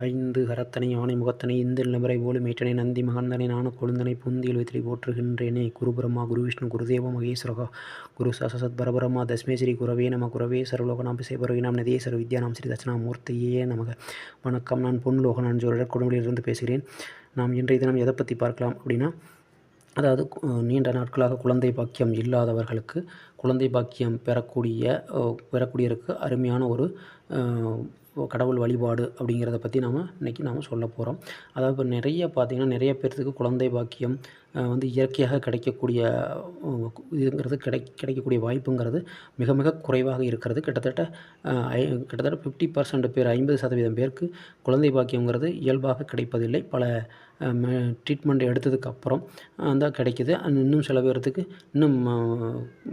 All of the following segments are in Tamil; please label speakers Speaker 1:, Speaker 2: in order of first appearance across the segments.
Speaker 1: ஐந்து கரத்தனை யானை முகத்தனை இந்தில் நபரை போலும் மீட்டனை நந்தி மகந்தனை நான கொழுந்தனை புந்தியில் வைத்திரை போற்றுகின்றேனே. குரு பிரம்மா குரு விஷ்ணு குருதேவ மகேஸ்வரகா குரு சசசத் பரபரமா தஸ்மே ஸ்ரீ குரவே நம குரவே சர்வலோகநாம் பிசை நாம் நதியே சர்வ வித்யானாம் ஸ்ரீ தட்சிணாமூர்த்தியே நமக. வணக்கம் நான் பொன் லோகநான் ஜோதிடர் கொடுமுடியிலிருந்து பேசுகிறேன். நாம் இன்றைய தினம் எதை பற்றி பார்க்கலாம் அப்படின்னா அதாவது நீண்ட நாட்களாக குழந்தை பாக்கியம் இல்லாதவர்களுக்கு குழந்தை பாக்கியம் பெறக்கூடிய பெறக்கூடியருக்கு அருமையான ஒரு கடவுள் வழிபாடு அப்படிங்கிறத பற்றி நாம் இன்றைக்கி நாம் சொல்ல போகிறோம் அதாவது இப்போ நிறைய பார்த்திங்கன்னா நிறைய பேர்த்துக்கு குழந்தை பாக்கியம் வந்து இயற்கையாக கிடைக்கக்கூடிய இதுங்கிறது கிடை கிடைக்கக்கூடிய வாய்ப்புங்கிறது மிக மிக குறைவாக இருக்கிறது. கிட்டத்தட்ட கிட்டத்தட்ட ஃபிஃப்டி பர்சன்ட் பேர் ஐம்பது சதவீதம் பேருக்கு குழந்தை பாக்கியங்கிறது இயல்பாக கிடைப்பதில்லை. பல ட்ரீட்மெண்ட் எடுத்ததுக்கப்புறம் அந்த தான் கிடைக்கிது இன்னும் சில பேர்த்துக்கு இன்னும்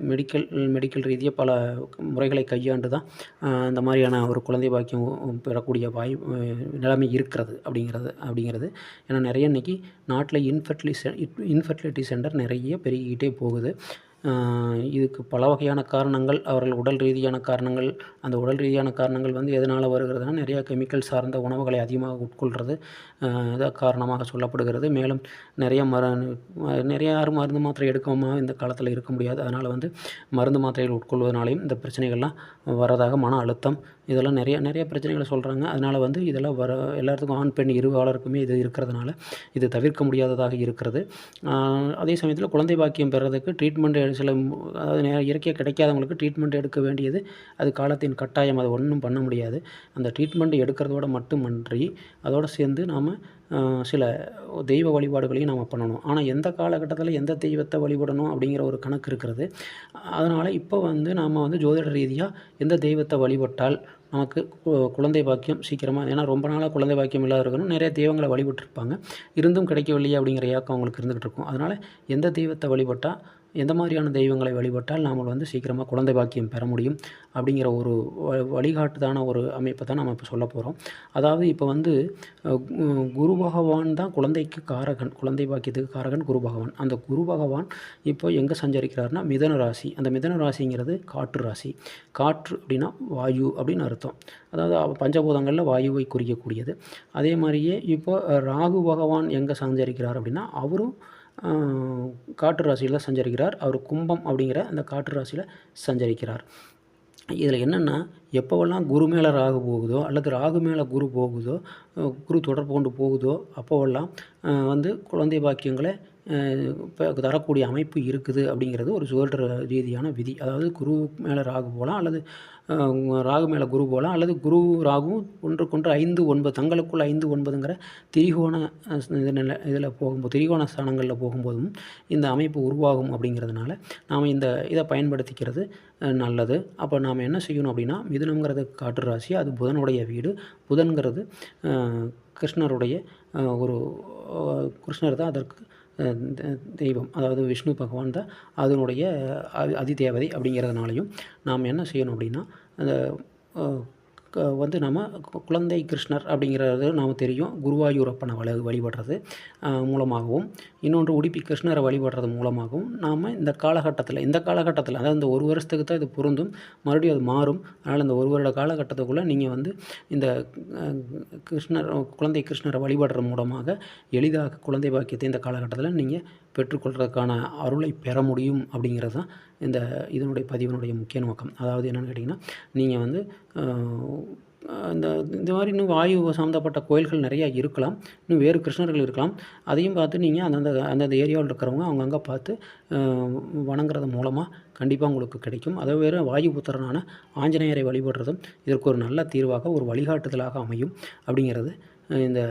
Speaker 1: மெடிக்கல் மெடிக்கல் ரீதியாக பல முறைகளை கையாண்டு தான் அந்த மாதிரியான ஒரு குழந்தை பாக்கியம் பெறக்கூடிய வாய் நிலைமை இருக்கிறது அப்படிங்கிறது அப்படிங்கிறது. ஏன்னா நிறைய இன்றைக்கி நாட்டில் இன்ஃபர்டிலி இன்ஃபர்டிலிட்டி சென்டர் நிறைய பெருகிக்கிட்டே போகுது. இதுக்கு பல வகையான காரணங்கள் அவர்கள் உடல் ரீதியான காரணங்கள் அந்த உடல் ரீதியான காரணங்கள் வந்து எதனால் வருகிறதுனா நிறையா கெமிக்கல் சார்ந்த உணவுகளை அதிகமாக உட்கொள்கிறது இதாக காரணமாக சொல்லப்படுகிறது. மேலும் நிறைய மர நிறைய யாரும் மருந்து மாத்திரை எடுக்காமல் இந்த காலத்தில் இருக்க முடியாது. அதனால் வந்து மருந்து மாத்திரைகள் உட்கொள்வதனாலையும் இந்த பிரச்சனைகள்லாம் வரதாக மன அழுத்தம் இதெல்லாம் நிறைய நிறைய பிரச்சனைகளை சொல்கிறாங்க அதனால் வந்து இதெல்லாம் வர எல்லாத்துக்கும் ஆண் பெண் இருவாளருக்குமே இது இருக்கிறதுனால இது தவிர்க்க முடியாததாக இருக்கிறது. அதே சமயத்தில் குழந்தை பாக்கியம் பெறதுக்கு ட்ரீட்மெண்ட் சில அதாவது இயற்கையாக கிடைக்காதவங்களுக்கு ட்ரீட்மெண்ட் எடுக்க வேண்டியது. அது காலத்தின் கட்டாயம். அதை ஒன்றும் பண்ண முடியாது. அந்த ட்ரீட்மெண்ட் எடுக்கிறதோட மட்டுமன்றி அதோடு சேர்ந்து நாம் சில தெய்வ வழிபாடுகளையும் நாம் பண்ணணும். ஆனால் எந்த காலகட்டத்தில் எந்த தெய்வத்தை வழிபடணும் அப்படிங்கிற ஒரு கணக்கு இருக்கிறது அதனால் இப்போ வந்து நாம் வந்து ஜோதிட ரீதியாக எந்த தெய்வத்தை வழிபட்டால் நமக்கு குழந்தை பாக்கியம் சீக்கிரமாக ஏன்னா ரொம்ப நாளாக குழந்தை பாக்கியம் இல்லாத இருக்கணும். நிறைய தெய்வங்களை வழிபட்டுருப்பாங்க. இருந்தும் கிடைக்கவில்லையே அப்படிங்கிற ஏக்கம் அவங்களுக்கு இருந்துகிட்டு இருக்கும். அதனால் எந்த தெய்வத்தை வழிபட்டால் எந்த மாதிரியான தெய்வங்களை வழிபட்டால் நாம் வந்து சீக்கிரமாக குழந்தை பாக்கியம் பெற முடியும் அப்படிங்கிற ஒரு வழிகாட்டுதான ஒரு அமைப்பை தான் நம்ம இப்போ சொல்ல போகிறோம் அதாவது இப்போ வந்து குரு பகவான் தான் குழந்தைக்கு காரகன் குழந்தை பாக்கியத்துக்கு காரகன் குரு பகவான். அந்த குரு பகவான் இப்போ எங்கே சஞ்சரிக்கிறார்னா மிதன ராசி. அந்த மிதன ராசிங்கிறது காற்று ராசி. காற்று அப்படின்னா வாயு அப்படின்னு அர்த்தம். அதாவது பஞ்சபூதங்களில் வாயுவை குறிக்கக்கூடியது. அதே மாதிரியே இப்போ ராகு பகவான் எங்கே சஞ்சரிக்கிறார் அப்படின்னா அவரும் காற்று ராசியில் சஞ்சரிக்கிறார். அவர் கும்பம் அப்படிங்கிற அந்த காற்று ராசியில் சஞ்சரிக்கிறார். இதில் என்னென்னா எப்போவெல்லாம் குரு மேலே ராகு போகுதோ அல்லது ராகு மேலே குரு போகுதோ குரு தொடர்பு கொண்டு போகுதோ அப்போவெல்லாம் வந்து குழந்தை பாக்கியங்களை தரக்கூடிய அமைப்பு இருக்குது அப்படிங்கிறது ஒரு சுழற்ற ரீதியான விதி. அதாவது குரு மேலே ராகு போகலாம் அல்லது ராகு மேலே குரு போகலாம் அல்லது குரு ராகுவும் ஒன்றுக்கொன்று ஐந்து ஒன்பது தங்களுக்குள் ஐந்து ஒன்பதுங்கிற திரிகோண இதில் இதில் போகும்போது திரிகோண ஸ்தானங்களில் போகும்போதும் இந்த அமைப்பு உருவாகும் அப்படிங்கிறதுனால நாம் இந்த இதை பயன்படுத்திக்கிறது நல்லது. அப்போ நாம் என்ன செய்யணும் அப்படின்னா மிதுனங்கிறது காற்று ராசி அது புதனுடைய வீடு. புதன்கிறது கிருஷ்ணருடைய ஒரு கிருஷ்ணர் தான் அதற்கு தெய்வம் அதாவது விஷ்ணு பகவான் தான் அதனுடைய அதி தேவதை அப்படிங்கிறதுனாலையும் நாம் என்ன செய்யணும் அப்படின்னா அந்த வந்து நம்ம குழந்தை கிருஷ்ணர் அப்படிங்கிறது நாம் தெரியும். குருவாயூரப்பனை வழி வழிபடுறது மூலமாகவும் இன்னொன்று உடுப்பி கிருஷ்ணரை வழிபடுறது மூலமாகவும் நாம் இந்த காலகட்டத்தில் இந்த காலகட்டத்தில் அதாவது இந்த ஒரு வருஷத்துக்கு தான் இது பொருந்தும். மறுபடியும் அது மாறும். அதனால் இந்த ஒரு வருட காலகட்டத்துக்குள்ளே நீங்கள் வந்து இந்த கிருஷ்ணர் குழந்தை கிருஷ்ணரை வழிபடுறது மூலமாக எளிதாக குழந்தை பாக்கியத்தை இந்த காலகட்டத்தில் நீங்கள் பெற்றுக்கொள்கிறதுக்கான அருளை பெற முடியும் அப்படிங்கிறது தான் இந்த இதனுடைய பதிவினுடைய முக்கிய நோக்கம். அதாவது என்னென்னு கேட்டிங்கன்னா நீங்கள் வந்து இந்த இந்த மாதிரி இன்னும் வாயு சம்மந்தப்பட்ட கோயில்கள் நிறையா இருக்கலாம். இன்னும் வேறு கிருஷ்ணர்கள் இருக்கலாம். அதையும் பார்த்து நீங்கள் அந்தந்த அந்தந்த ஏரியாவில் இருக்கிறவங்க அவங்கங்கே பார்த்து வணங்குறது மூலமாக கண்டிப்பாக உங்களுக்கு கிடைக்கும். அதை வேறு வாயு புத்திரனான ஆஞ்சநேயரை வழிபடுறதும் இதற்கு ஒரு நல்ல தீர்வாக ஒரு வழிகாட்டுதலாக அமையும். அப்படிங்கிறது இந்த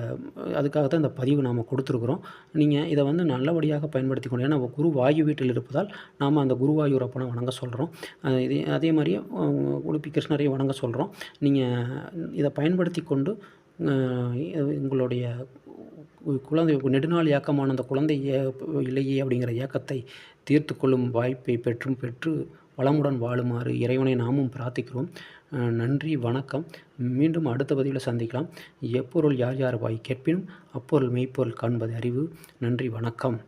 Speaker 1: அதுக்காக தான் இந்த பதிவு நாம் கொடுத்துருக்குறோம். நீங்கள் இதை வந்து நல்லபடியாக பயன்படுத்தி கொண்டு ஏன்னா குரு வாயு வீட்டில் இருப்பதால் நாம் அந்த குருவாயூரப்பனை வணங்க சொல்கிறோம் இதே அதே மாதிரியே உடுப்பி கிருஷ்ணரையும் வணங்க சொல்கிறோம் நீங்கள் இதை பயன்படுத்தி கொண்டு உங்களுடைய குழந்தை நெடுநாள் ஏக்கமான அந்த குழந்தை இல்லையே அப்படிங்கிற ஏக்கத்தை தீர்த்து கொள்ளும் வாய்ப்பை பெற்றும் பெற்று வளமுடன் வாழுமாறு இறைவனை நாமும் பிரார்த்திக்கிறோம். நன்றி வணக்கம். மீண்டும் அடுத்த பதிவில் சந்திக்கலாம். எப்பொருள் யார் யார் வாய் கேட்பினும் அப்பொருள் மெய்ப்பொருள் காண்பது அறிவு. நன்றி வணக்கம்.